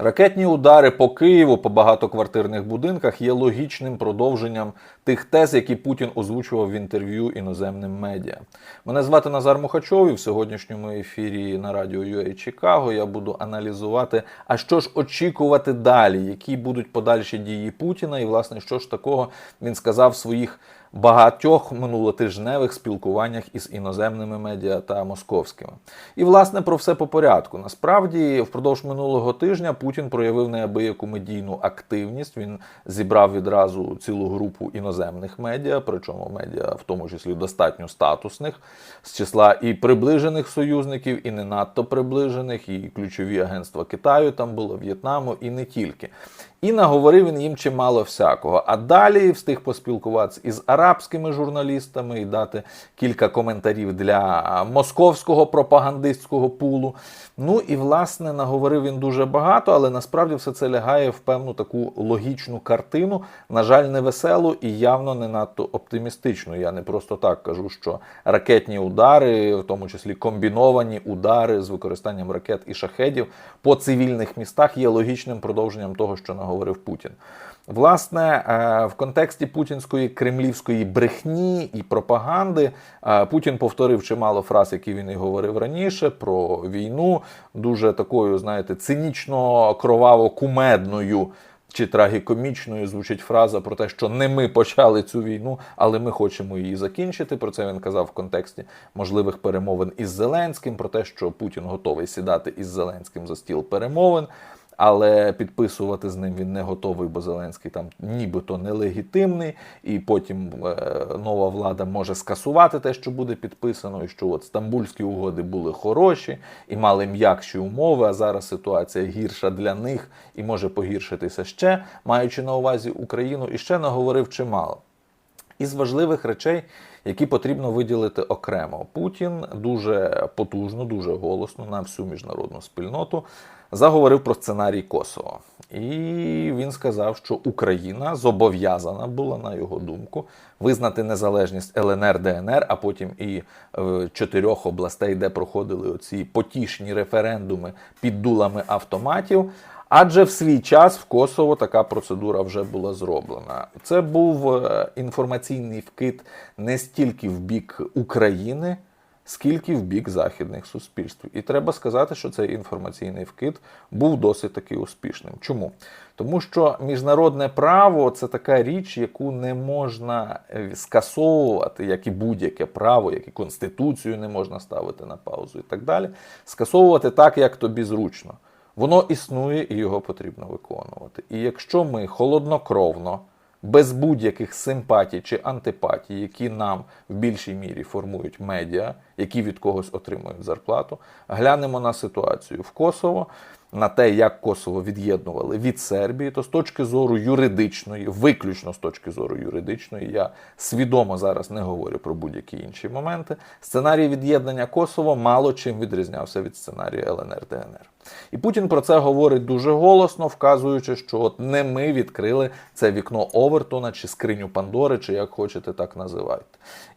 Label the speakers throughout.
Speaker 1: Ракетні удари по Києву по багатоквартирних будинках є логічним продовженням тих тез, які Путін озвучував в інтерв'ю іноземним медіа. Мене звати Назар Мухачов і в сьогоднішньому ефірі на радіо UA Чикаго я буду аналізувати, а що ж очікувати далі, які будуть подальші дії Путіна, і власне що ж такого він сказав в своїх багатьох минулотижневих спілкуваннях із іноземними медіа та московськими. І власне про все по порядку. Насправді, впродовж минулого тижня Путін проявив неабияку медійну активність. Він зібрав відразу цілу групу іноземних медіа, причому медіа, в тому числі достатньо статусних, з числа і приближених союзників, і не надто приближених, і ключові агентства Китаю там було, В'єтнаму, і не тільки. І наговорив він їм чимало всякого. А далі встиг поспілкуватися із арабськими журналістами і дати кілька коментарів для московського пропагандистського пулу. Ну і власне наговорив він дуже багато, але насправді все це лягає в певну таку логічну картину. На жаль, не веселу і явно не надто оптимістичну. Я не просто так кажу, що ракетні удари, в тому числі комбіновані удари з використанням ракет і шахедів по цивільних містах, є логічним продовженням того, що наговорив Путін. Власне, е, в контексті путінської кремлівської брехні і пропаганди е, Путін повторив чимало фраз, які він і говорив раніше, про війну, дуже такою, знаєте, цинічно кроваво кумедною. Чи трагікомічною звучить фраза про те, що не ми почали цю війну, але ми хочемо її закінчити. Про це він казав в контексті можливих перемовин із Зеленським, про те, що Путін готовий сідати із Зеленським за стіл перемовин але підписувати з ним він не готовий, бо Зеленський там нібито нелегітимний, і потім е, нова влада може скасувати те, що буде підписано, і що от стамбульські угоди були хороші і мали м'якші умови. А зараз ситуація гірша для них і може погіршитися ще, маючи на увазі Україну, і ще наговорив чимало. Із важливих речей, які потрібно виділити окремо, Путін дуже потужно, дуже голосно на всю міжнародну спільноту заговорив про сценарій Косово. І він сказав, що Україна зобов'язана була, на його думку, визнати незалежність ЛНР, ДНР, а потім і е, чотирьох областей, де проходили оці потішні референдуми під дулами автоматів. Адже в свій час в Косово така процедура вже була зроблена. Це був е, інформаційний вкид не стільки в бік України скільки в бік західних суспільств. І треба сказати, що цей інформаційний вкид був досить таки успішним. Чому? Тому що міжнародне право це така річ, яку не можна е, скасовувати, як і будь-яке право, як і конституцію не можна ставити на паузу і так далі. Скасовувати так, як тобі зручно. Воно існує і його потрібно виконувати. І якщо ми холоднокровно без будь-яких симпатій чи антипатій, які нам в більшій мірі формують медіа, які від когось отримують зарплату, глянемо на ситуацію в Косово, на те, як Косово від'єднували від Сербії, то з точки зору юридичної, виключно з точки зору юридичної, я свідомо зараз не говорю про будь-які інші моменти. Сценарій від'єднання Косово мало чим відрізнявся від сценарію ЛНР ДНР. І Путін про це говорить дуже голосно, вказуючи, що от не ми відкрили це вікно Овертона чи скриню Пандори, чи як хочете, так називайте.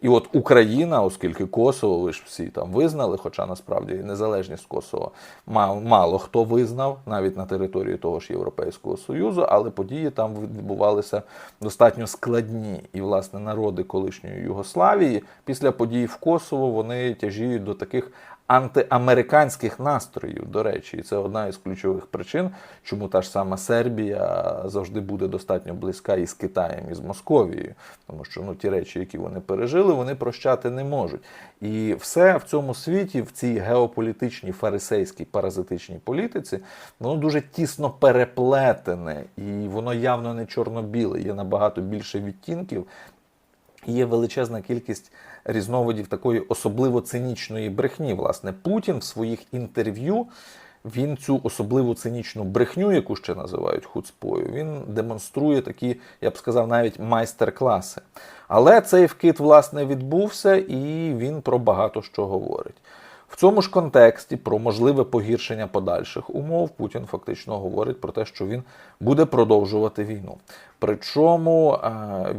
Speaker 1: І от Україна, оскільки Косово, ви ж всі там визнали, хоча насправді незалежність Косово мало хто визнав, навіть на території того ж Європейського Союзу, але події там відбувалися достатньо складні. І, власне, народи колишньої Югославії після подій в Косово вони тяжіють до таких антиамериканських настроїв, до речі, і це одна із ключових причин, чому та ж сама Сербія завжди буде достатньо близька із Китаєм і з Московією, тому що ну ті речі, які вони пережили, вони прощати не можуть. І все в цьому світі, в цій геополітичній фарисейській паразитичній політиці, воно дуже тісно переплетене, і воно явно не чорно-біле, є набагато більше відтінків. Є величезна кількість різновидів такої особливо цинічної брехні. Власне, Путін в своїх інтерв'ю він цю особливу цинічну брехню, яку ще називають хуцпою, він демонструє такі, я б сказав, навіть майстер-класи. Але цей вкид, власне, відбувся, і він про багато що говорить. В цьому ж контексті про можливе погіршення подальших умов Путін фактично говорить про те, що він буде продовжувати війну. Причому е,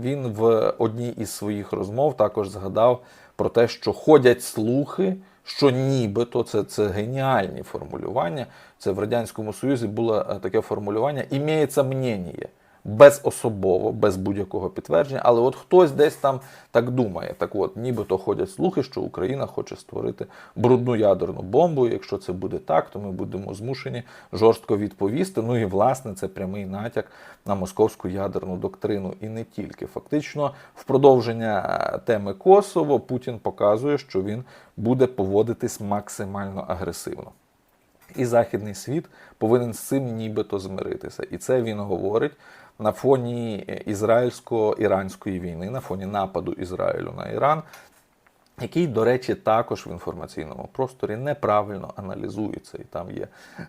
Speaker 1: він в одній із своїх розмов також згадав про те, що ходять слухи, що нібито це, це геніальні формулювання. Це в Радянському Союзі було е, таке формулювання імеється мнення безособово, без будь-якого підтвердження, але от хтось десь там так думає. Так от, нібито ходять слухи, що Україна хоче створити брудну ядерну бомбу. Якщо це буде так, то ми будемо змушені жорстко відповісти. Ну і власне це прямий натяк на московську ядерну доктрину. І не тільки. Фактично, в продовження теми Косово Путін показує, що він буде поводитись максимально агресивно. І західний світ повинен з цим нібито змиритися. І це він говорить на фоні ізраїльсько-іранської війни, на фоні нападу Ізраїлю на Іран, який, до речі, також в інформаційному просторі неправильно аналізується. І там є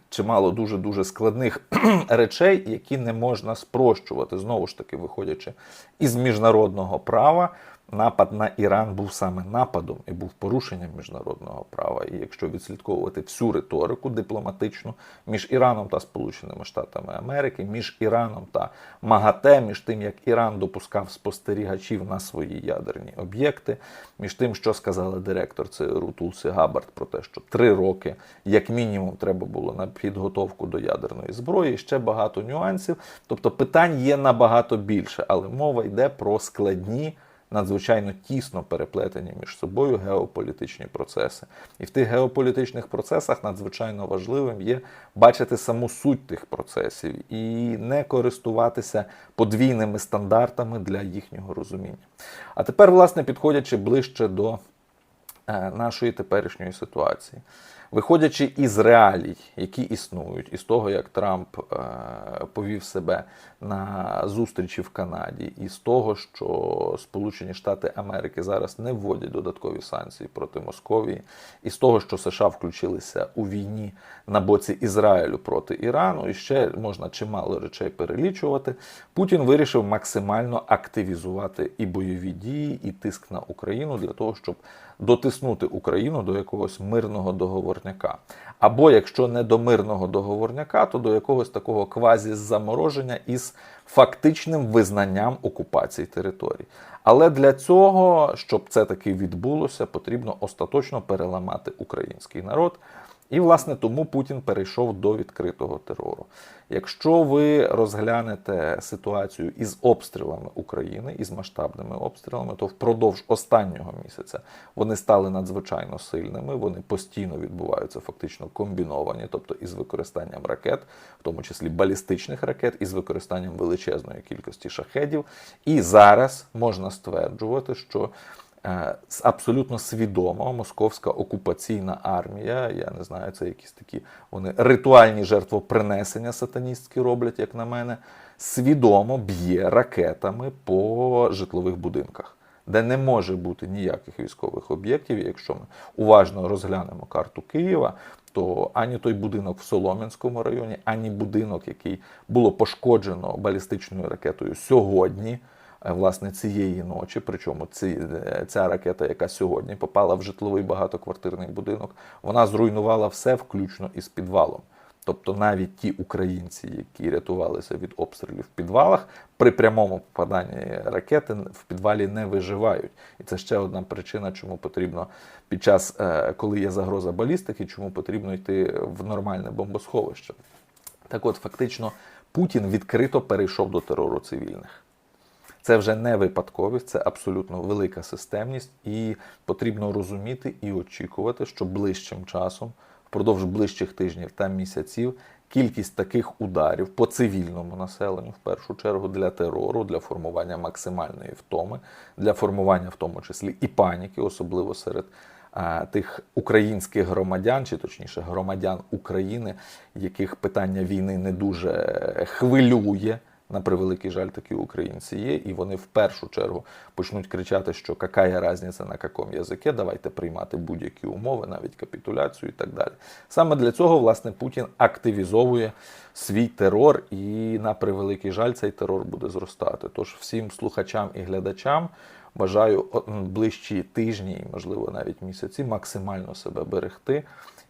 Speaker 1: чимало дуже дуже складних речей, які не можна спрощувати, знову ж таки, виходячи із міжнародного права напад на Іран був саме нападом і був порушенням міжнародного права. І якщо відслідковувати всю риторику дипломатичну між Іраном та Сполученими Штатами Америки, між Іраном та МАГАТЕ, між тим, як Іран допускав спостерігачів на свої ядерні об'єкти, між тим, що сказала директор ЦРУ Тулсі Габард про те, що три роки, як мінімум, треба було на підготовку до ядерної зброї, ще багато нюансів. Тобто питань є набагато більше, але мова йде про складні надзвичайно тісно переплетені між собою геополітичні процеси. І в тих геополітичних процесах надзвичайно важливим є бачити саму суть тих процесів і не користуватися подвійними стандартами для їхнього розуміння. А тепер, власне, підходячи ближче до е, нашої теперішньої ситуації. Виходячи із реалій, які існують, із того, як Трамп е, повів себе на зустрічі в Канаді, і з того, що Сполучені Штати Америки зараз не вводять додаткові санкції проти Московії, і з того, що США включилися у війні на боці Ізраїлю проти Ірану, і ще можна чимало речей перелічувати. Путін вирішив максимально активізувати і бойові дії, і тиск на Україну для того, щоб дотиснути Україну до якогось мирного договорняка. Або якщо не до мирного договорняка, то до якогось такого квазі-замороження із фактичним визнанням окупації територій. Але для цього, щоб це таки відбулося, потрібно остаточно переламати український народ. І, власне, тому Путін перейшов до відкритого терору. Якщо ви розглянете ситуацію із обстрілами України, із масштабними обстрілами, то впродовж останнього місяця вони стали надзвичайно сильними. Вони постійно відбуваються фактично комбіновані, тобто із використанням ракет, в тому числі балістичних ракет, із використанням величезної кількості шахедів. І зараз можна стверджувати, що абсолютно свідомо московська окупаційна армія, я не знаю, це якісь такі вони ритуальні жертвопринесення сатаністські роблять, як на мене, свідомо б'є ракетами по житлових будинках, де не може бути ніяких військових об'єктів. Якщо ми уважно розглянемо карту Києва, то ані той будинок в Солом'янському районі, ані будинок, який було пошкоджено балістичною ракетою сьогодні. Е, власне цієї ночі. Причому ці, е, ця ракета, яка сьогодні попала в житловий багатоквартирний будинок, вона зруйнувала все, включно із підвалом. Тобто навіть ті українці, які рятувалися від обстрілів в підвалах, при прямому попаданні ракети в підвалі не виживають. І це ще одна причина, чому потрібно під час, е, коли є загроза балістики, чому потрібно йти в нормальне бомбосховище. Так от, фактично, Путін відкрито перейшов до терору цивільних. Це вже не випадковість, це абсолютно велика системність, і потрібно розуміти і очікувати, що ближчим часом, впродовж ближчих тижнів та місяців, кількість таких ударів по цивільному населенню, в першу чергу, для терору, для формування максимальної втоми, для формування, в тому числі і паніки, особливо серед. Тих українських громадян, чи точніше громадян України, яких питання війни не дуже хвилює. На превеликий жаль, такі українці є, і вони в першу чергу почнуть кричати, що яка різниця на якому язике, давайте приймати будь-які умови, навіть капітуляцію і так далі. Саме для цього, власне, Путін активізовує свій терор, і на превеликий жаль, цей терор буде зростати. Тож всім слухачам і глядачам бажаю ближчі тижні, можливо, навіть місяці, максимально себе берегти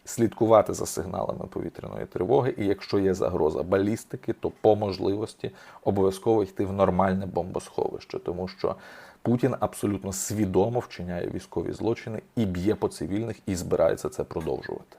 Speaker 1: слідкувати за сигналами повітряної тривоги, і якщо є загроза балістики, то по можливості обов'язково йти в нормальне бомбосховище, тому що Путін абсолютно свідомо вчиняє військові злочини і б'є по цивільних, і збирається це продовжувати.